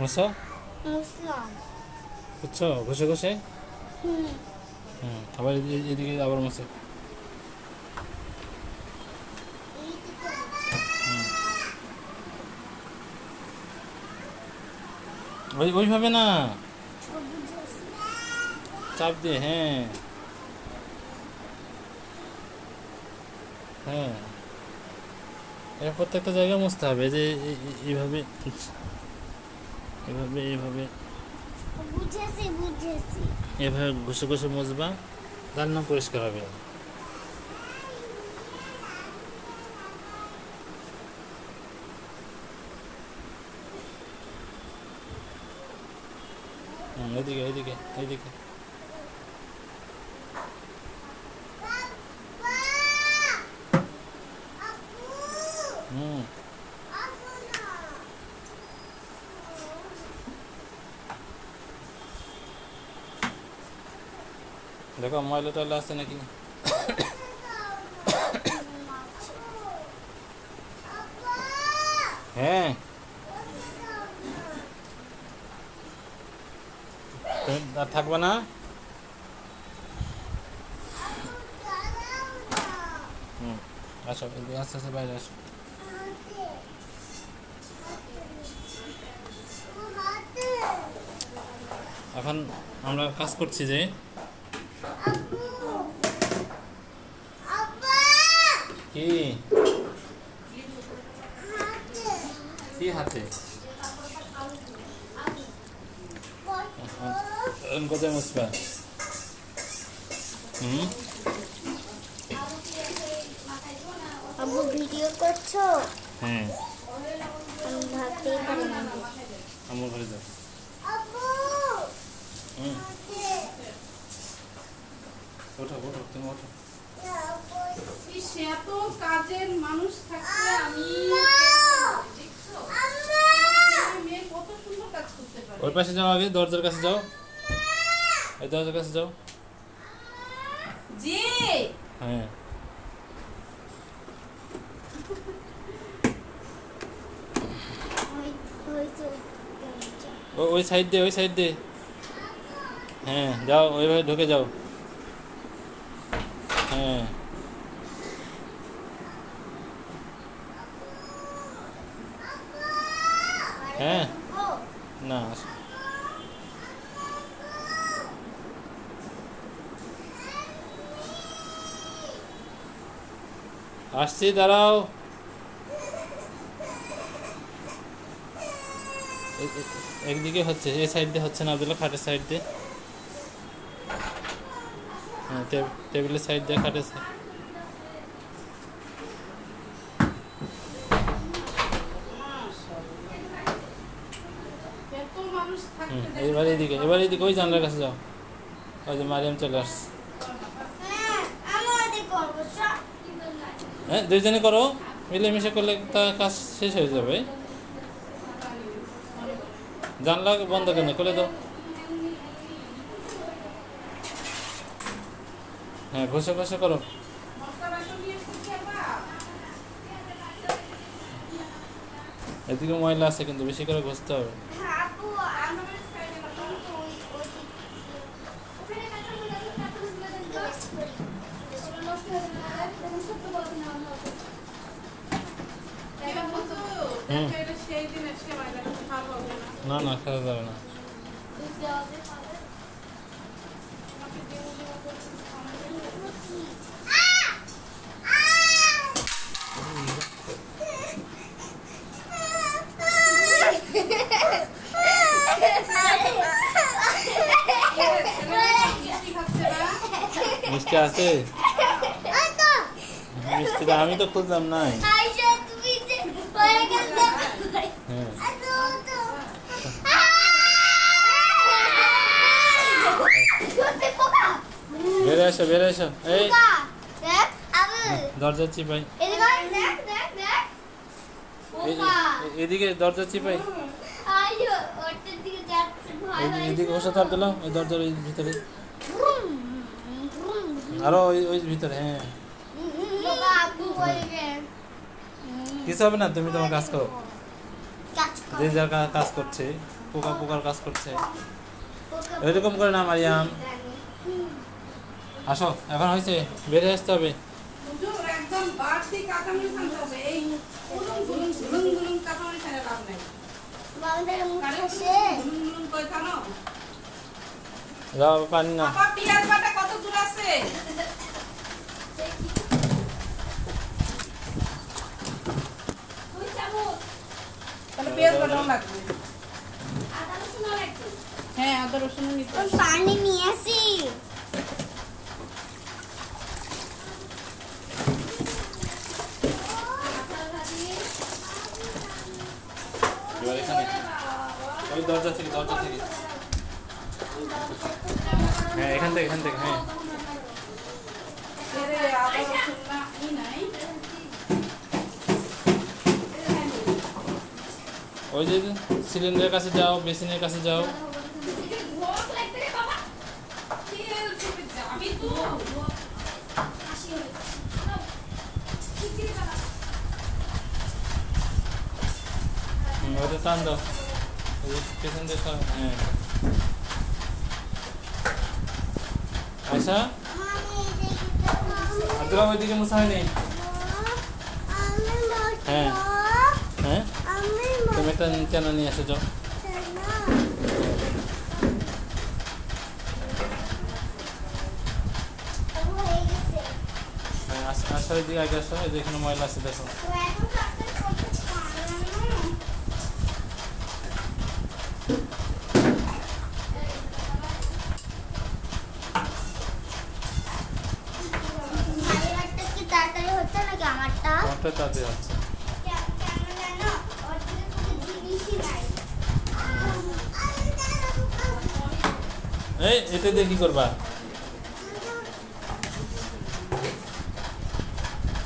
মুছো মুসলাম বুঝছ? ঘষে ঘষে? হুম। আবার এদি- এদিকে আবার এইদিকে ওই ওইভাবে না। চাপ দিয়ে হ্যাঁ। হ্যাঁ। এটা প্রত্যেকটা জায়গায় মুছতে হবে যে এই- এই- এইভাবে এভাবে এভাবে। বুঝেছি বুঝেছি। এভাবে ঘষে ঘষে মজবা তার নাম পরিষ্কার হবে। এদিকে এদিকে এদিকে হুম দেখো ময়লা টয়লা আছে নাকি? হ্যাঁ। আর থাকবে না? হুম এদিকে আস্তে আস্তে বাইরে আসো। এখন আমরা কাজ করছি যে কি? কি হাতে? কোথায় হুম? ভিডিও করছ? হ্যাঁ। আমি ভাবতেই পারি না। আমার ঘরে যাও। আব্বু হুম। ওঠো ওঠো তুমি ওঠো। এত কাজের মানুষ থাকতে আমি দেখছ? মেয়ে কত সুন্দর কাজ করতে পারে। ওই পাশে যাও আগে দরজার কাছে যাও। এই দরজার কাছে যাও। হ্যাঁ। ওই ওই সাইড দিয়ে ওই সাইড দিয়ে হ্যাঁ যাও ওইভাবে ঢুকে যাও। হ্যাঁ। হ্যাঁ। না আসছি, দাঁড়াও। একদিকে হচ্ছে এই সাইড দিয়ে হচ্ছে না আব্দুল্লাহ খাটের সাইড দিয়ে। হ্যাঁ টেবিলের সাইড দেখো। এবার এইদিকে এবার এইদিকে ওই জানলার কাছে যাও। ওই যে মারিয়াম চলে আসছে। হ্যাঁ দুইজনে করো। মিলেমিশে করলে তা কাজ শেষ হয়ে যাবে। জানলা বন্ধ কেন? খুলে দাও। হ্যাঁ ঘষে ঘষে করো। এদিকে ময়লা আছে কিন্তু, বেশি করে ঘষতে হবে। হবে না না, খাওয়া যাবে না। মিষ্টি না? মিষ্টি আছে আমি তো খুঁজলাম নাই। হ্যাঁ। বেড়ে এসো বেড়ে এসো। এই। দরজা চিপাই। এদিকে দরজা চিপাই। এদিকে বসে থাক দিলাম ওই দরজার ওই ভিতরে। আরও ওই ওই ভিতরে হ্যাঁ। কিছু হবে না তুমি তোমার কাজ করো। যে যার কাজ করছে পোকা পোকার কাজ করছে। এরকম করে না মারিয়াম। আসো এখন হয়েছে বেড়ে আসতে হবে। যাও পানি না পেঁয়াজ বাটা কত দূর আছে? তাহলে পেঁয়াজ বাটাও লাগবে। আদা রসুনও লাগবে হ্যাঁ আদা রসুন পানি নিয়ে আসি। এখানে। ওই দরজা থেকে দরজা থেকে। হ্যাঁ এখান থেকে এখান থেকে হ্যাঁ। ওই যে সিলিন্ডারের কাছে যাও, বেসিনের কাছে যাও। ওটা টান দাও পেছন দিয়ে। হ্যাঁ আচ্ছা আব্দুল্লাহ ওইদিকে মুছা হয়নি হ্যাঁ হ্যাঁ তুমি একটা কেন নিয়ে এসে যাও আস আসার দিকে আগে আসো এখানে ময়লা আছে দেখো তাড়াতাড়ি হচ্ছে নাকি কোনো জিনিসই নাই এই, এটা দিয়ে কি করবা?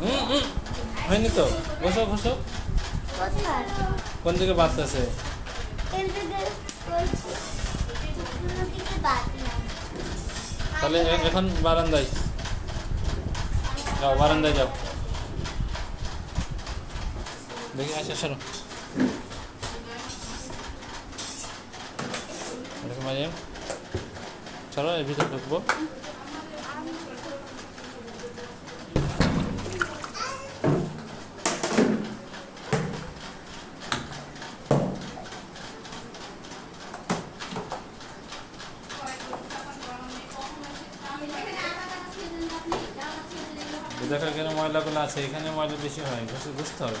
হুম হুম। হয়নি তো? বসো বসো। কোন দিকে বাঁচতেছে তাহলে এখন বারান্দায়। যাও বারান্দায় যাও। দেখি আসে সরো এরকম মারিয়াম চলো এর ভিতরে ঢুকবো দেখো এখানে ময়লাগুলো আছে এখানে ময়লা বেশি হয় বুঝতে হবে